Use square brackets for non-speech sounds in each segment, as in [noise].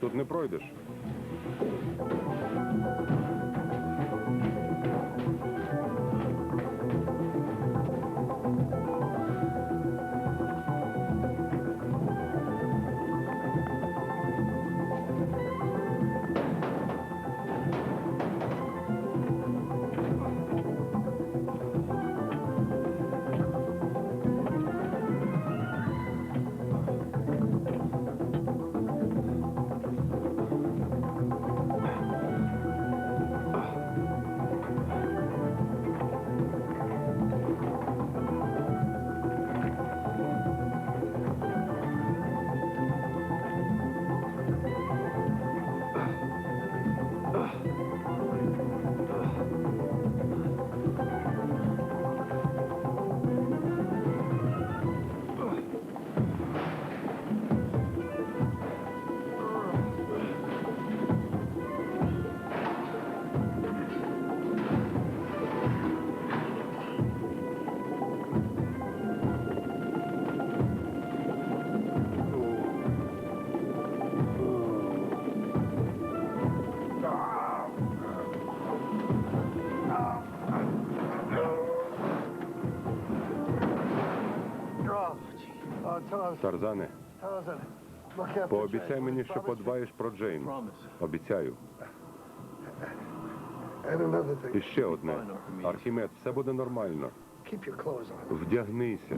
тут не пройдеш. Тарзане, пообіцяй мені, що подбаєш про Джейн. Обіцяю. І ще одне. Архімед, все буде нормально. Вдягнися.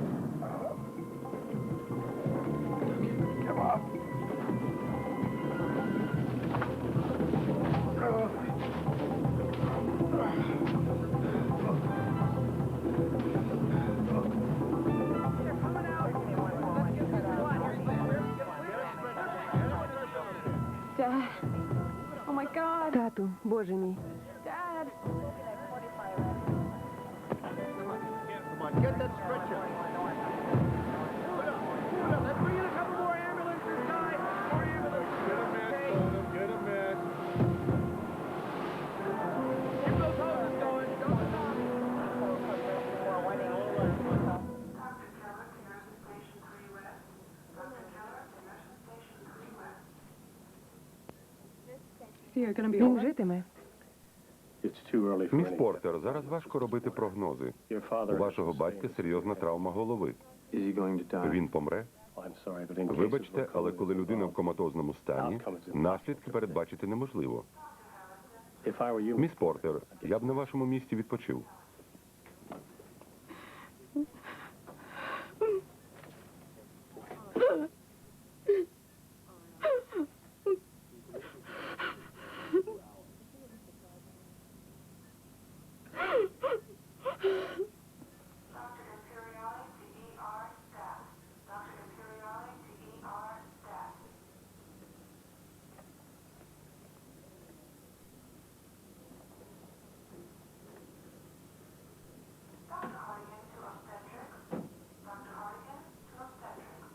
Dad. Oh my God. Тату, боже мій. Dad. Come on, get that stretcher. Він житиме. Міс Портер, зараз важко робити прогнози. У вашого батька серйозна травма голови. Він помре. Вибачте, але коли людина в коматозному стані, наслідки передбачити неможливо. Міс Портер, я б на вашому місці відпочив. Dr. Imperiali to ER staff. Dr. Imperiali to ER staff. Dr. Hardigan to obstetrics. Dr. Hardigan to obstetrics.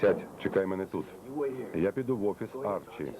Сядь, чекай мене тут. Я піду в офіс Арчі.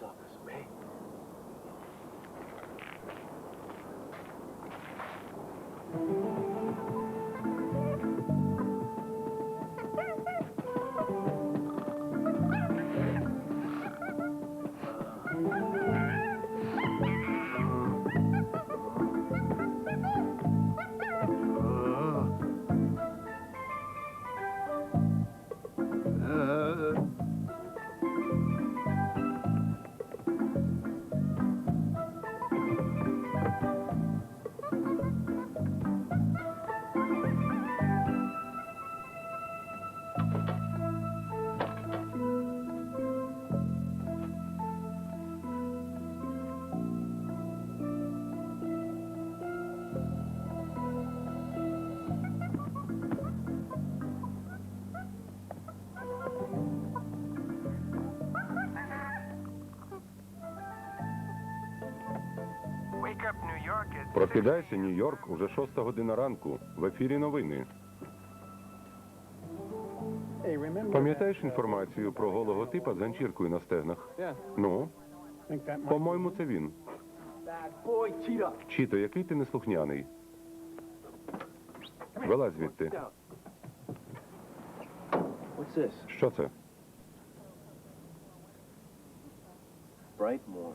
Прокидайся, Нью-Йорк, уже шоста година ранку. В ефірі новини. Пам'ятаєш інформацію про голого типа з ганчіркою на стегнах? Ну, по-моєму, це він. Чіто, який ти неслухняний? Вилазь звідти. Що це?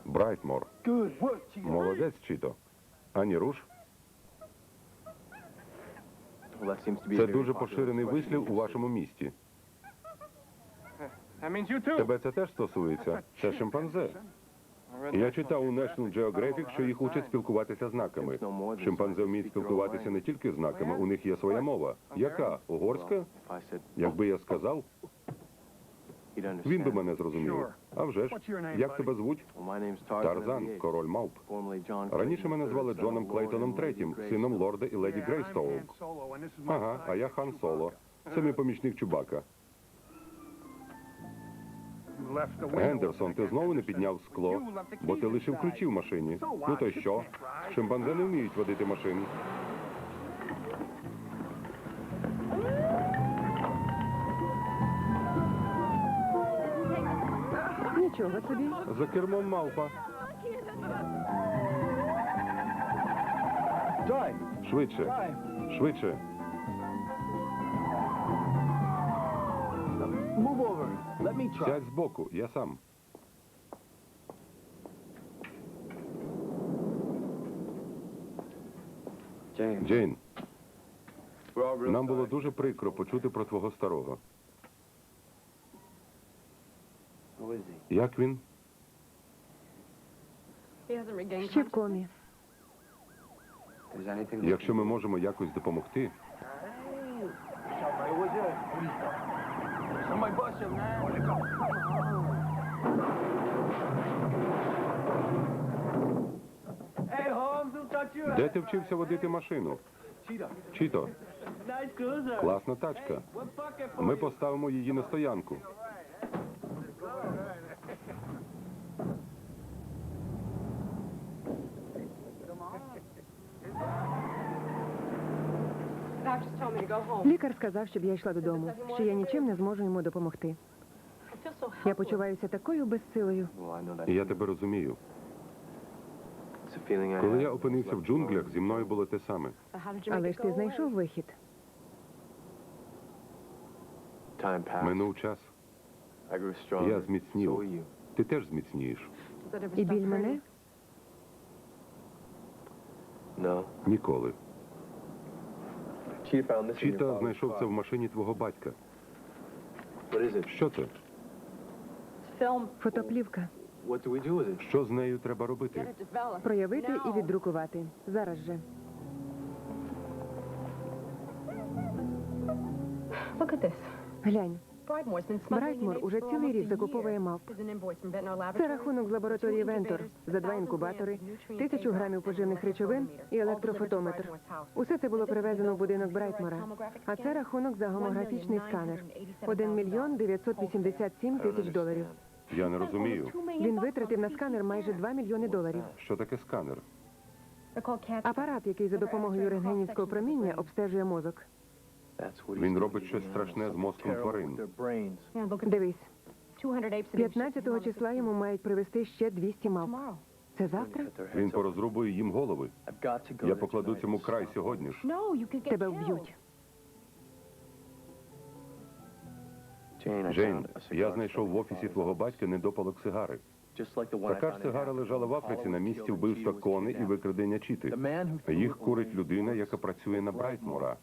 Брайтмор. Молодець, Чіто. Ані руш. Це дуже поширений вислів у вашому місті. Тебе це теж стосується. Це шимпанзе. Я читав у National Geographic, що їх учать спілкуватися знаками. Шимпанзе вміють спілкуватися не тільки знаками, у них є своя мова. Яка? Угорська? Якби я сказав. Він би мене зрозумів. А вже ж, як тебе звуть? Тарзан, король мавп. Раніше мене звали Джоном Клейтоном Третім, сином лорда і леді Грейстоук. My Ага, а я Хан Соло. Це мій помічник Чубака. Гендерсон, ти знову не підняв скло, бо ти лишив ключі в машині. Ну то й що? Шимпанзе не вміють водити машини. Нічого собі. За кермом мавпа. Швидше, швидше. Move over. Let me try. Сядь збоку, я сам. Джейн, нам було дуже прикро почути про твого старого. Як він? Ще в комі. Якщо ми можемо якось допомогти, де ти вчився водити машину? Чіто, класна тачка. Ми поставимо її на стоянку. Лікар сказав, щоб я йшла додому, що я нічим не зможу йому допомогти. Я почуваюся такою безсилою. Я тебе розумію. Коли я опинився в джунглях, зі мною було те саме. Але ж ти знайшов вихід. Минув час. Я зміцнів. Ти теж зміцнієш. І біль мене? Ніколи. Cheetah found this in your Чіта знайшов це в машині твого батька. Що це? Фотоплівка. Що з нею треба робити? Проявити і віддрукувати. Зараз же. Look at this. Глянь, Брайтмор уже цілий рік закуповує мавп. Це рахунок з лабораторії Вентор за два інкубатори, тисячу грамів поживних речовин і електрофотометр. Усе це було привезено в будинок Брайтмора. А це рахунок за гомографічний сканер. 1 мільйон 987 тисяч доларів. Я не розумію. Він витратив на сканер майже 2 мільйони доларів. Що таке сканер? Апарат, який за допомогою рентгенівського проміння обстежує мозок. Він робить щось страшне з мозком тварин. Дивись, 15 числа йому мають привезти ще 200 мавп. Це завтра? Він порозрубує їм голови. Я покладу цьому край сьогодні ж. Тебе вб'ють. Джейн, я знайшов в офісі твого батька недопалок сигари. Така ж сигара лежала в Африці на місці вбивства Кони і викрадення Чіти. Їх курить людина, яка працює на Брайтмора.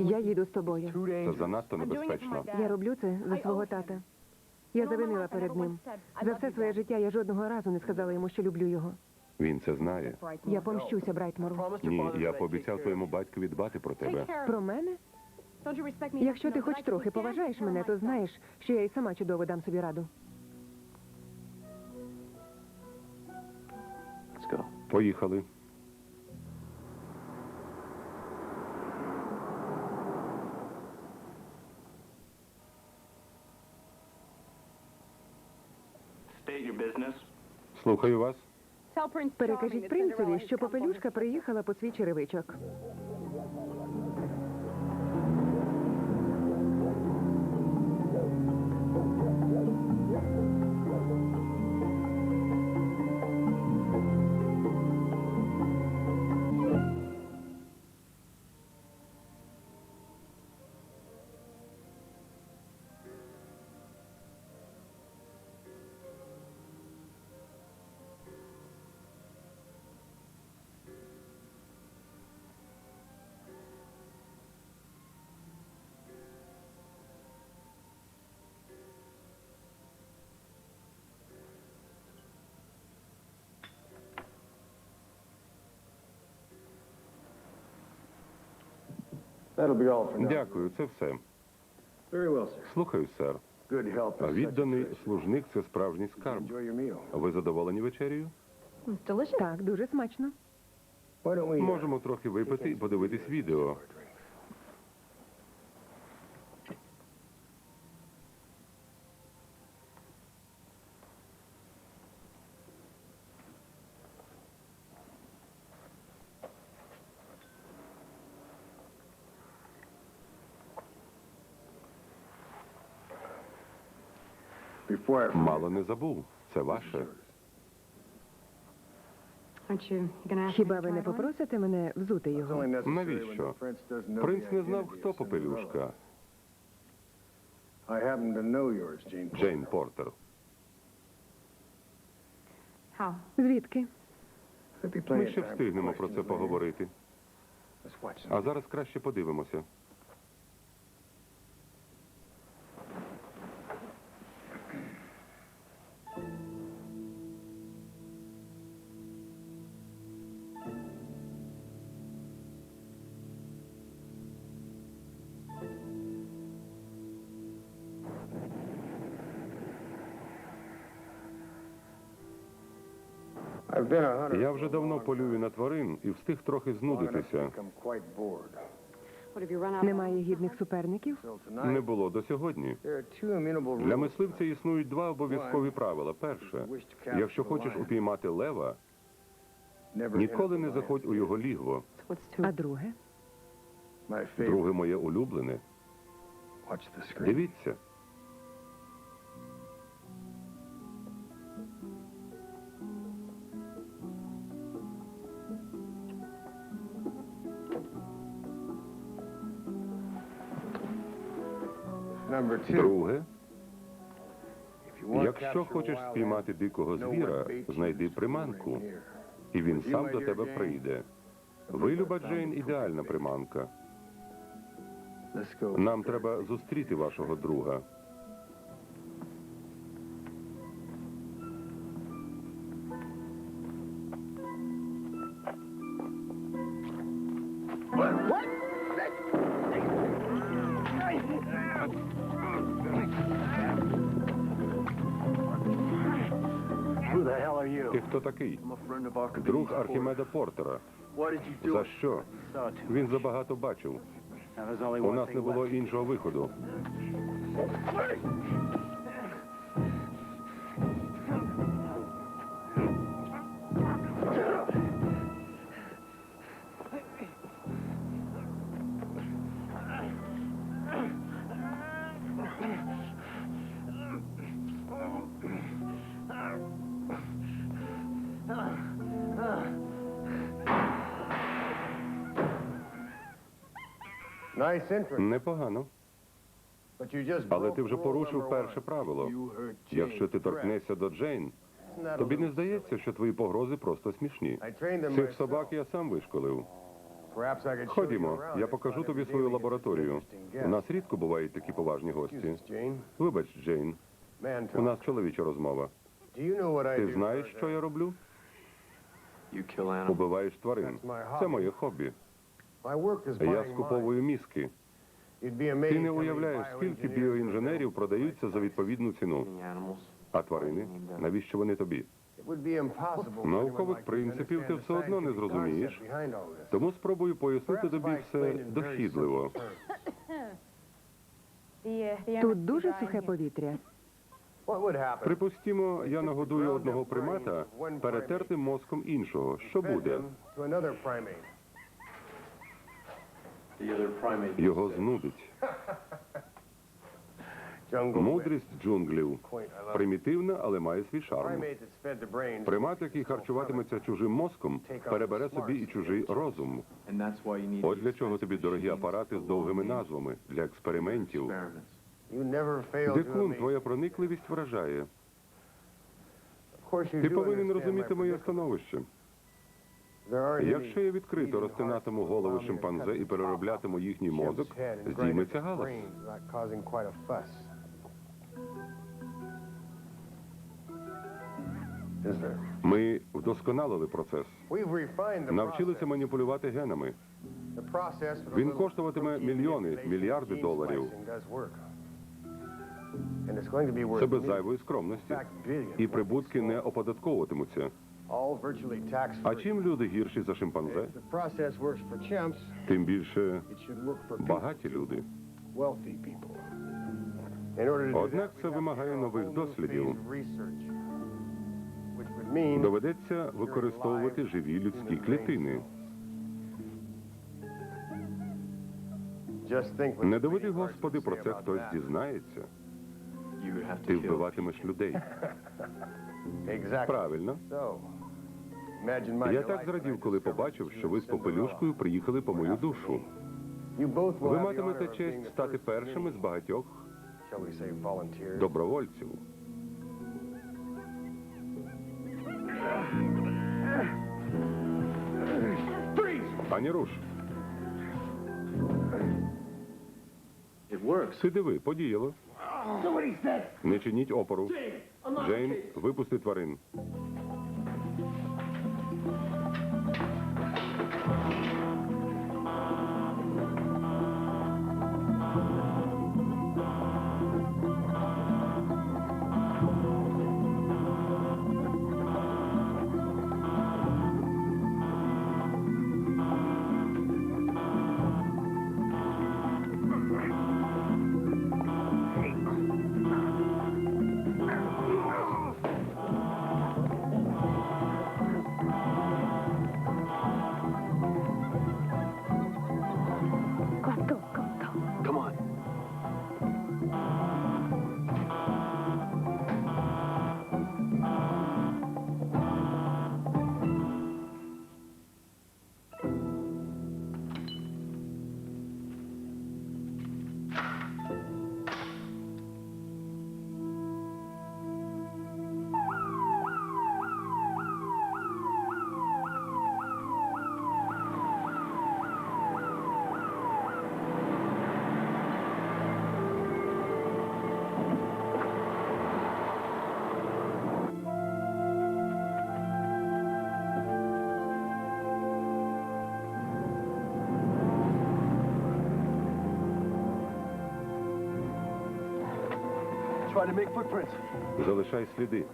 Я їду з тобою. Це занадто небезпечно. Я роблю це за свого тата. Я завинила перед ним. За все своє життя я жодного разу не сказала йому, що люблю його. Він це знає. Я помщуся Брайтмору. Ні, я пообіцяв твоєму батькові дбати про тебе. Про мене? Якщо ти хоч трохи поважаєш мене, то знаєш, що я і сама чудово дам собі раду. Поїхали. Слухаю вас. Перекажіть принцеві, що попелюшка приїхала по свій черевичок. Дякую, це все. Very well, sir. Слухаю, сер. Відданий служник це справжній скарб. Enjoy. Ви задоволені вечерею? Так, дуже смачно. Why don't we... uh, Можемо трохи випити і подивитись відео. Мало не забув. Це ваше. Хіба ви не попросите мене взути його? Навіщо? Принц не знав, хто попелюшка. Джейн Портер. Звідки? Ми ще встигнемо про це поговорити. А зараз краще подивимося. Я вже давно полюю на тварин і встиг трохи знудитися. Немає гідних суперників? Не було до сьогодні. Для мисливця існують два обов'язкові правила. Перше, якщо хочеш упіймати лева, ніколи не заходь у його лігво. А друге? Друге моє улюблене. Дивіться. Друге, якщо хочеш спіймати дикого звіра, знайди приманку, і він сам до тебе прийде. Ви, люба Джейн, ідеальна приманка. Нам треба зустріти вашого друга. Ти хто такий? Друг Архімеда Портера. За що? Він забагато бачив. У нас не було іншого виходу. Непогано. Але ти вже порушив перше правило. Якщо ти торкнешся до Джейн, тобі не здається, що твої погрози просто смішні. Цих собак я сам вишколив. Ходімо, я покажу тобі свою лабораторію. У нас рідко бувають такі поважні гості. Вибач, Джейн, у нас чоловіча розмова. Ти знаєш, що я роблю? Убиваєш тварин. Це моє хобі. Я скуповую мізки. mine. You'd be amazed Ти не уявляєш, скільки біоінженерів продаються за відповідну ціну. А тварини? Навіщо вони тобі? Наукових принципів ти все одно не зрозумієш. Тому спробую пояснити тобі все дохідливо. [coughs] Тут дуже сухе повітря. Припустімо, я нагодую одного примата перетертим мозком іншого. Що буде? them to another primate. The other primate. Його знудить. Мудрість джунглів. Примітивна, але має свій шарм. Примат, який харчуватиметься чужим мозком, перебере собі і чужий розум. От для чого тобі дорогі апарати з довгими назвами для експериментів. Дикун, твоя проникливість вражає. Ти повинен розуміти моє становище. Якщо я відкрито розтинатиму голови шимпанзе і перероблятиму їхній мозок, здійметься галас. Ми вдосконалили процес, навчилися маніпулювати генами. Він коштуватиме мільйони, мільярди доларів. Це без зайвої скромності. І прибутки не оподатковуватимуться. А чим люди гірші за шимпанзе, тим більше багаті люди. Однак це вимагає нових дослідів. Доведеться використовувати живі людські клітини. Не доведи, Господи, про це хтось дізнається. Ти вбиватимеш людей. [laughs] Правильно. Я так зрадів, коли побачив, що ви з попелюшкою приїхали по мою душу. Ви матимете честь стати першими з багатьох добровольців. Ані руш, ти диви, подіяло. Не чиніть опору. Джейн, випусти тварин. Try to make footprints. Залишай сліди.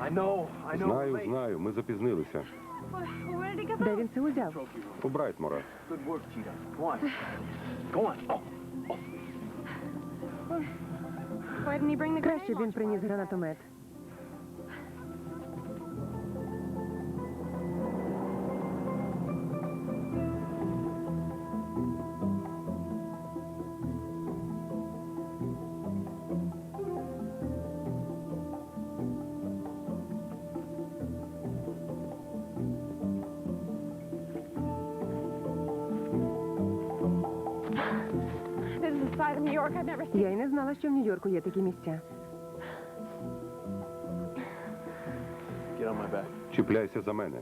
I know. I know. Знаю, Late. знаю, ми запізнилися. Де він це узяв? У Брайтмора. Good work, Cheetah. Go on. Go on. Oh. Why didn't he bring the Краще б він приніс гранатомет. Я й не знала, що в Нью-Йорку є такі місця. Get on my back. Чіпляйся за мене.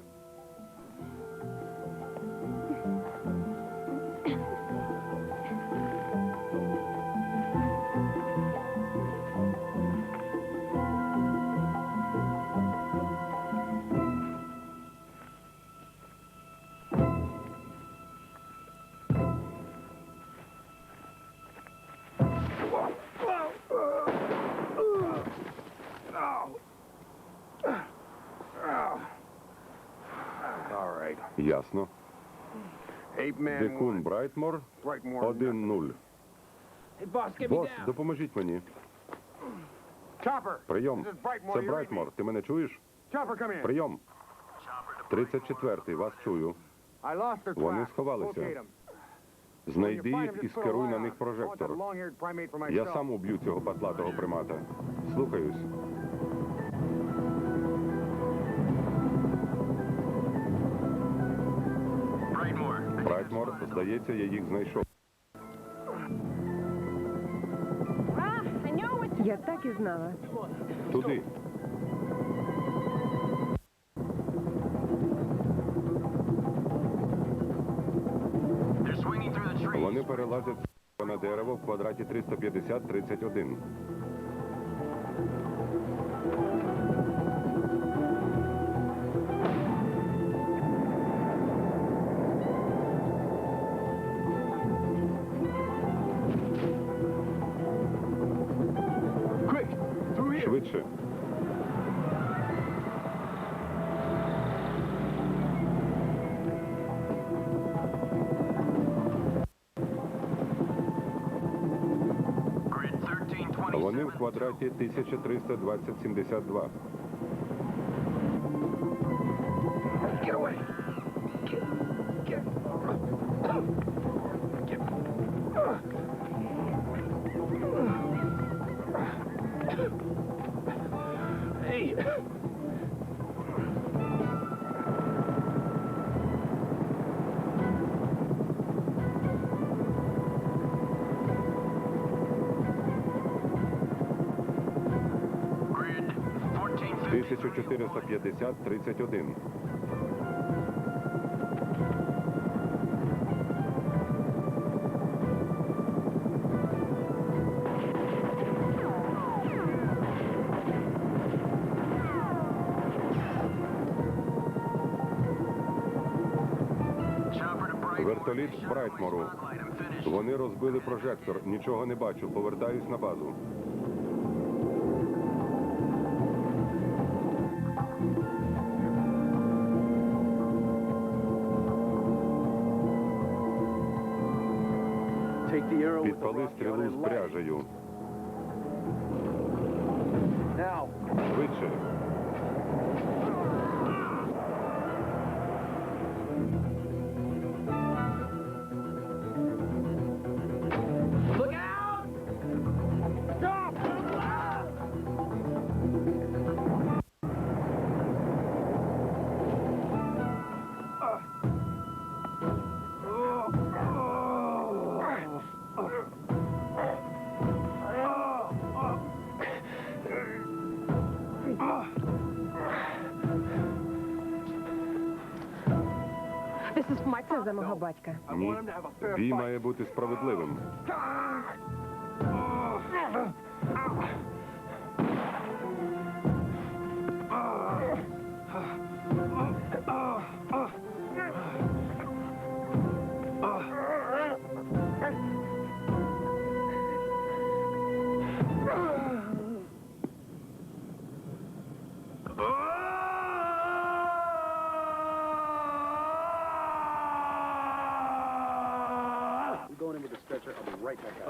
Ясно. Дикун. Брайтмор Brightmore. 1-0. Hey, boss, get Бос, допоможіть мені. Прийом. Це? Брайтмор. Ти мене чуєш? Прийом. 34-й. Вас чую. Вони сховалися. Знайди їх і скеруй на них прожектор. Я сам уб'ю цього патлатого примата. Слухаюсь. Брайтмор, здається, я їх знайшов. Я так і знала. Туди. Вони перелазять на дерево в квадраті 350-31. Квадраті 1320-72. 1450. 1450-31. Chopper. Вертоліт з Брайтмору. Вони розбили прожектор. Нічого не бачу. Повертаюсь на базу. Підпали стрілу з пряжею. За мого батька. Ні. Бій має бути справедливим.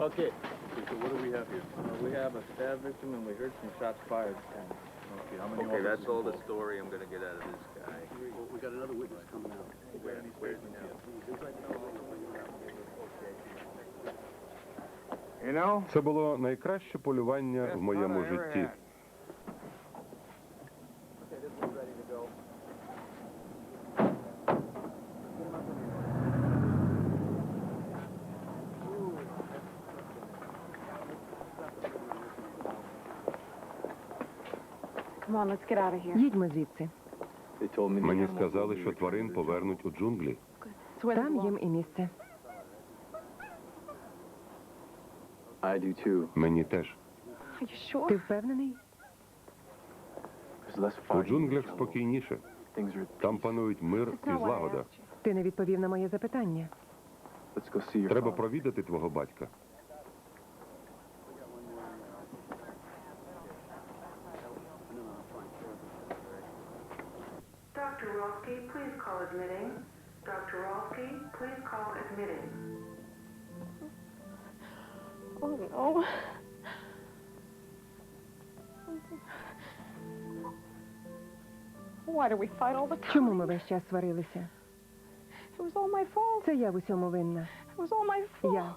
Okay, So what do we have here? uh, we have a stab victim and we heard some shots fired. Okay, how many Okay, that's officers all the involved? story I'm gonna get out of this guy. Well, we got another witness coming out. You know, Це було найкраще полювання в моєму житті. Come on, let's get out of here. Їдьмо звідси. They told me Мені сказали, що тварин повернуть у джунглі. Там їм і місце. Мені теж. Ти впевнений? У джунглях спокійніше. Там панують мир і злагода. Ти не відповів на моє запитання. Треба провідати твого батька. Dr. Rolski, please call admitting. Dr. Rolski, please call admitting. Oh, no. Why do we fight all the time? Чому ми весь час сварилися? It was all my fault. Це я в усьому винна. It was all my fault. Я.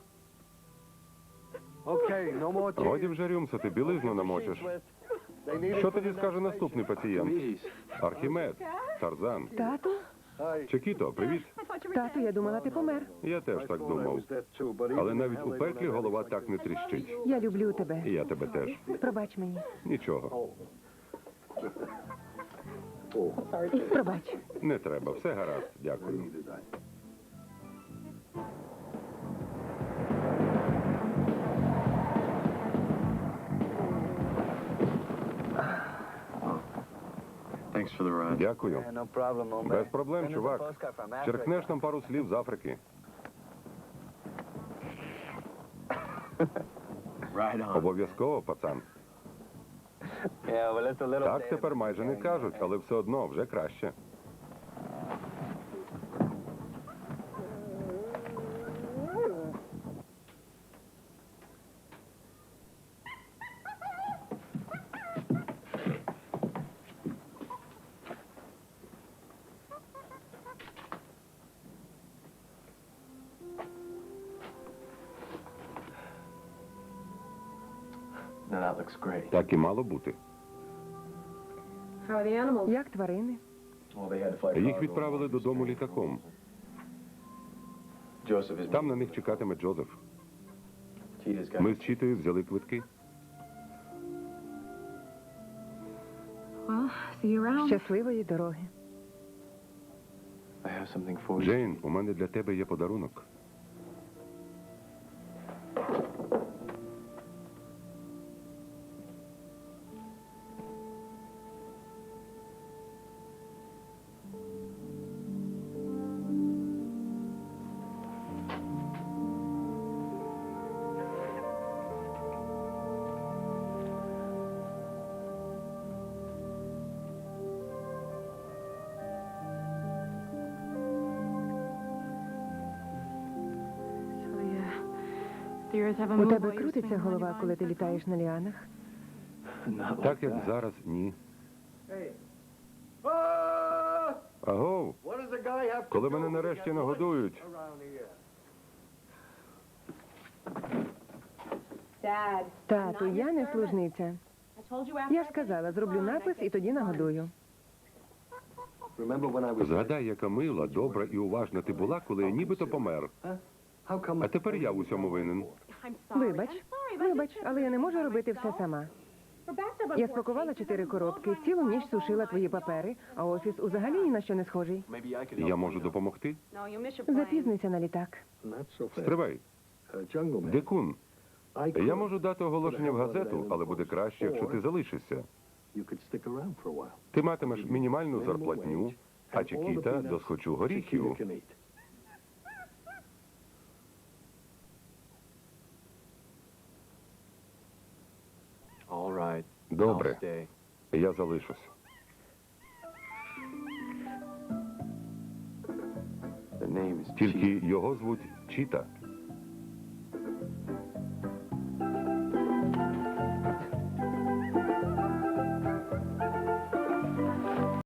Okay, no more Годі вже рюмсати, білизну намочиш. Що тоді скаже наступний пацієнт? Архімед, Тарзан. Тату? Чекіто, привіт. Тату, я думала, ти помер. Я теж так думав. Але навіть у пеклі голова так не тріщить. Я люблю тебе. І я тебе теж. Пробач мені. Нічого. Пробач. Не треба, все гаразд. Дякую. Thanks for the ride. Дякую. no problem, hombre. Без проблем, чувак. Черкнеш нам пару слів з Африки. Right on. Обов'язково, пацан. Yeah, well, it's a little Так тепер майже не кажуть, але все одно вже краще. Так і мало бути. Як тварини? Well, they had to fly Їх відправили додому літаком. Там на них чекатиме Джозеф. Ми з Чітою взяли квитки. Щасливої дороги. Джейн, у мене для тебе є подарунок. У тебе крутиться голова, коли ти літаєш на ліанах? Так як зараз ні. Агов, коли мене нарешті нагодують. Тату, я не служниця. Я ж сказала, зроблю напис і тоді нагодую. Згадай, яка мила, добра і уважна ти була, коли я нібито помер. А тепер я в усьому винен. Вибач, вибач, але я не можу робити все сама. Я спакувала чотири коробки, цілу ніч сушила твої папери, а офіс узагалі ні на що не схожий. Я можу допомогти? Запізнися на літак. Стривай. Дикун, я можу дати оголошення в газету, але буде краще, якщо ти залишишся. Ти матимеш мінімальну зарплатню, а Чікіта досхочу горіхів. Добре, я залишусь. Тільки його звуть Чіта.